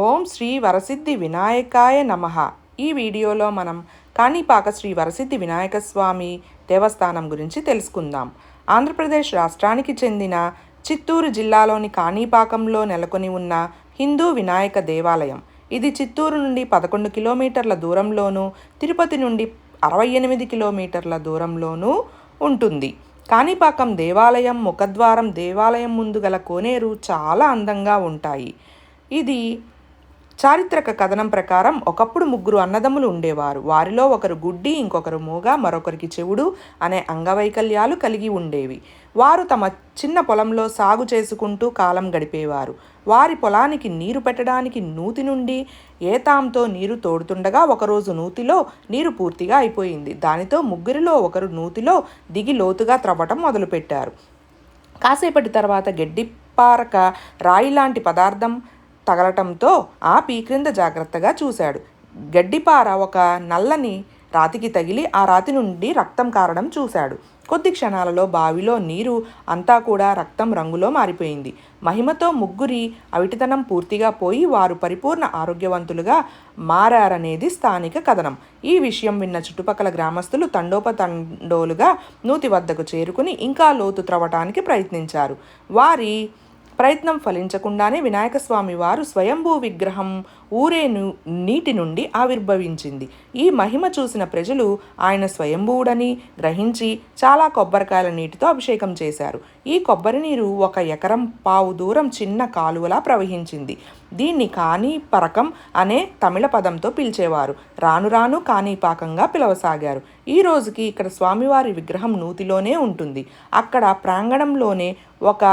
ఓం శ్రీ వరసిద్ధి వినాయకాయ నమ. ఈ వీడియోలో మనం కాణిపాక శ్రీ వరసిద్ధి వినాయక స్వామి దేవస్థానం గురించి తెలుసుకుందాం. ఆంధ్రప్రదేశ్ రాష్ట్రానికి చెందిన చిత్తూరు జిల్లాలోని కాణిపాకంలో నెలకొని ఉన్న హిందూ వినాయక దేవాలయం. ఇది చిత్తూరు నుండి పదకొండు కిలోమీటర్ల దూరంలోనూ తిరుపతి నుండి అరవై ఎనిమిది కిలోమీటర్ల దూరంలోనూ ఉంటుంది. కాణిపాకం దేవాలయం ముఖద్వారం దేవాలయం ముందు గల కోనేరు చాలా అందంగా ఉంటాయి. ఇది చారిత్రక కథనం ప్రకారం ఒకప్పుడు ముగ్గురు అన్నదమ్ములు ఉండేవారు. వారిలో ఒకరు గుడ్డి ఇంకొకరు మూగ మరొకరికి చెవుడు అనే అంగవైకల్యాలు కలిగి ఉండేవి. వారు తమ చిన్న పొలంలో సాగు చేసుకుంటూ కాలం గడిపేవారు. వారి పొలానికి నీరు పెట్టడానికి నూతి నుండి ఏతాంతో నీరు తోడుతుండగా ఒకరోజు నూతిలో నీరు పూర్తిగా అయిపోయింది. దానితో ముగ్గురిలో ఒకరు నూతిలో దిగి లోతుగా త్రవ్వటం మొదలుపెట్టారు. కాసేపటి తర్వాత గడ్డిపారక రాయి లాంటి పదార్థం తగలటంతో ఆ పీక్రింద జాగ్రత్తగా చూశాడు. గడ్డిపార ఒక నల్లని రాతికి తగిలి ఆ రాతి నుండి రక్తం కారడం చూశాడు. కొద్ది క్షణాలలో బావిలో నీరు అంతా కూడా రక్తం రంగులో మారిపోయింది. మహిమతో ముగ్గురి అవిటితనం పూర్తిగా పోయి వారు పరిపూర్ణ ఆరోగ్యవంతులుగా మారారనేది స్థానిక కథనం. ఈ విషయం విన్న చుట్టుపక్కల గ్రామస్తులు తండోపతండోలుగా నూతి వద్దకు చేరుకుని ఇంకా లోతు త్రవ్వటానికి ప్రయత్నించారు. వారి ప్రయత్నం ఫలించకుండానే వినాయక స్వామి వారు స్వయంభూ విగ్రహం ఊరే నీటి నుండి ఆవిర్భవించింది. ఈ మహిమ చూసిన ప్రజలు ఆయన స్వయంభూడని గ్రహించి చాలా కొబ్బరికాయల నీటితో అభిషేకం చేశారు. ఈ కొబ్బరి నీరు ఒక ఎకరం పావు దూరం చిన్న కాలువలా ప్రవహించింది. దీన్ని కానీ పరకం అనే తమిళ పదంతో పిలిచేవారు. రాను రాను కాణిపాకంగా పిలవసాగారు. ఈ రోజుకి ఇక్కడ స్వామివారి విగ్రహం నూతిలోనే ఉంటుంది. అక్కడ ప్రాంగణంలోనే ఒక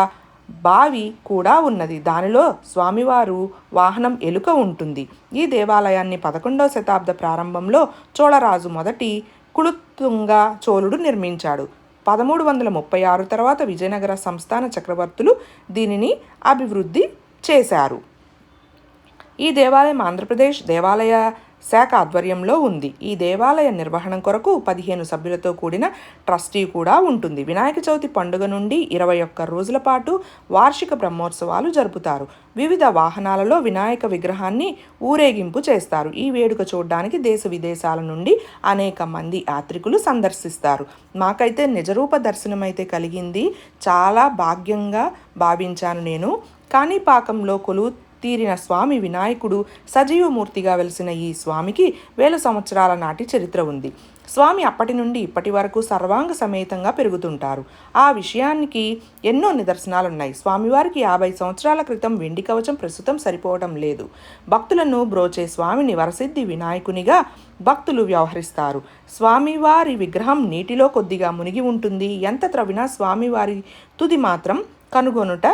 బావి కూడా ఉన్నది. దానిలో స్వామివారు వాహనం ఎలుక ఉంటుంది. ఈ దేవాలయాన్ని పదకొండవ శతాబ్ద ప్రారంభంలో చోళరాజు మొదటి కుళుత్తుంగ చోళుడు నిర్మించాడు. పదమూడు వందల ముప్పై ఆరు తర్వాత విజయనగర సంస్థాన చక్రవర్తులు దీనిని అభివృద్ధి చేశారు. ఈ దేవాలయం ఆంధ్రప్రదేశ్ దేవాలయ శాఖ ఆధ్వర్యంలో ఉంది. ఈ దేవాలయ నిర్వహణ కొరకు పదిహేను సభ్యులతో కూడిన ట్రస్టీ కూడా ఉంటుంది. వినాయక చవితి పండుగ నుండి ఇరవై ఒక్క రోజుల పాటు వార్షిక బ్రహ్మోత్సవాలు జరుపుతారు. వివిధ వాహనాలలో వినాయక విగ్రహాన్ని ఊరేగింపు చేస్తారు. ఈ వేడుక చూడడానికి దేశ విదేశాల నుండి అనేక మంది యాత్రికులు సందర్శిస్తారు. మాకైతే నిజరూప దర్శనం అయితే కలిగింది. చాలా భాగ్యంగా భావించాను నేను. కాణిపాకంలో కొలువు తీరిన స్వామి వినాయకుడు సజీవమూర్తిగా వెలిసిన ఈ స్వామికి వేల సంవత్సరాల నాటి చరిత్ర ఉంది. స్వామి అప్పటి నుండి ఇప్పటి వరకు సర్వాంగ సమేతంగా పెరుగుతుంటారు. ఆ విషయానికి ఎన్నో నిదర్శనాలున్నాయి. స్వామివారికి యాభై సంవత్సరాల క్రితం వెండి కవచం ప్రస్తుతం సరిపోవడం లేదు. భక్తులను బ్రోచే స్వామిని వరసిద్ధి వినాయకునిగా భక్తులు వ్యవహరిస్తారు. స్వామివారి విగ్రహం నీటిలో కొద్దిగా మునిగి ఉంటుంది. ఎంత త్రవినా స్వామివారి తుది మాత్రం కనుగొనుట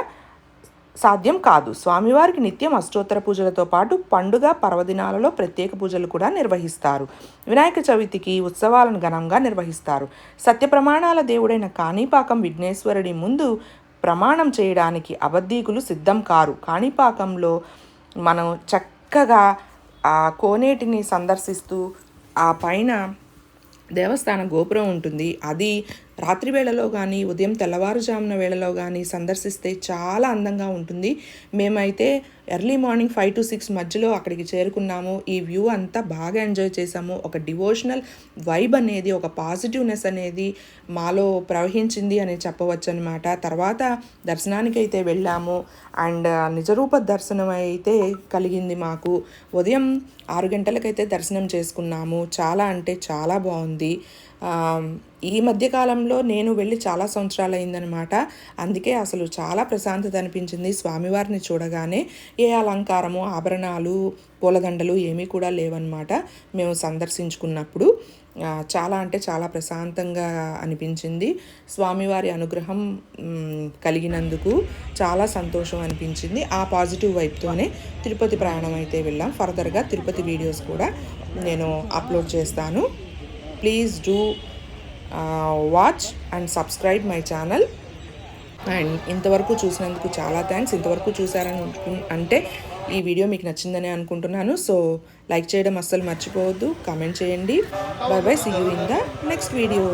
సాధ్యం కాదు. స్వామివారికి నిత్యం అష్టోత్తర పూజలతో పాటు పండుగ పర్వదినాలలో ప్రత్యేక పూజలు కూడా నిర్వహిస్తారు. వినాయక చవితికి ఉత్సవాలను ఘనంగా నిర్వహిస్తారు. సత్య ప్రమాణాల దేవుడైన కాణిపాకం విఘ్నేశ్వరుడి ముందు ప్రమాణం చేయడానికి అబద్ధీకులు సిద్ధం కారు. కాణిపాకంలో మనం చక్కగా ఆ కోనేటిని సందర్శిస్తూ ఆ పైన దేవస్థాన గోపురం ఉంటుంది. అది రాత్రి వేళలో కానీ ఉదయం తెల్లవారుజామున వేళలో కానీ సందర్శిస్తే చాలా అందంగా ఉంటుంది. మేమైతే early morning five to six మధ్యలో అక్కడికి చేరుకున్నాము. ఈ వ్యూ అంతా బాగా ఎంజాయ్ చేసాము ఒక డివోషనల్ వైబ్ అనేది ఒక పాజిటివ్నెస్ అనేది మాలో ప్రవహించింది అని చెప్పవచ్చు అనమాట తర్వాత దర్శనానికి అయితే వెళ్ళాము. అండ్ నిజరూప దర్శనం అయితే కలిగింది మాకు. ఉదయం ఆరు గంటలకైతే దర్శనం చేసుకున్నాము. చాలా అంటే చాలా బాగుంది. ఈ మధ్యకాలంలో నేను వెళ్ళి చాలా సంవత్సరాలు అయిందనమాట అందుకే అసలు చాలా ప్రశాంతత అనిపించింది స్వామివారిని చూడగానే. ఏ అలంకారము ఆభరణాలు పూలదండలు ఏమీ కూడా లేవన్నమాట. మేము సందర్శించుకున్నప్పుడు చాలా అంటే చాలా ప్రశాంతంగా అనిపించింది. స్వామివారి అనుగ్రహం కలిగినందుకు చాలా సంతోషం అనిపించింది. ఆ పాజిటివ్ వైపుతోనే తిరుపతి ప్రయాణం అయితే వెళ్ళాం. ఫర్దర్గా తిరుపతి వీడియోస్ కూడా నేను అప్లోడ్ చేస్తాను. Please do watch and subscribe my channel and ఇంతవరకు చూసినందుకు చాలా థ్యాంక్స్ ఇంతవరకు చూసారని అంటే ఈ వీడియో మీకు నచ్చిందని అనుకుంటున్నాను. సో లైక్ చేయడం అస్సలు మర్చిపోవద్దు. కామెంట్ చేయండి. Bye bye see you in the next video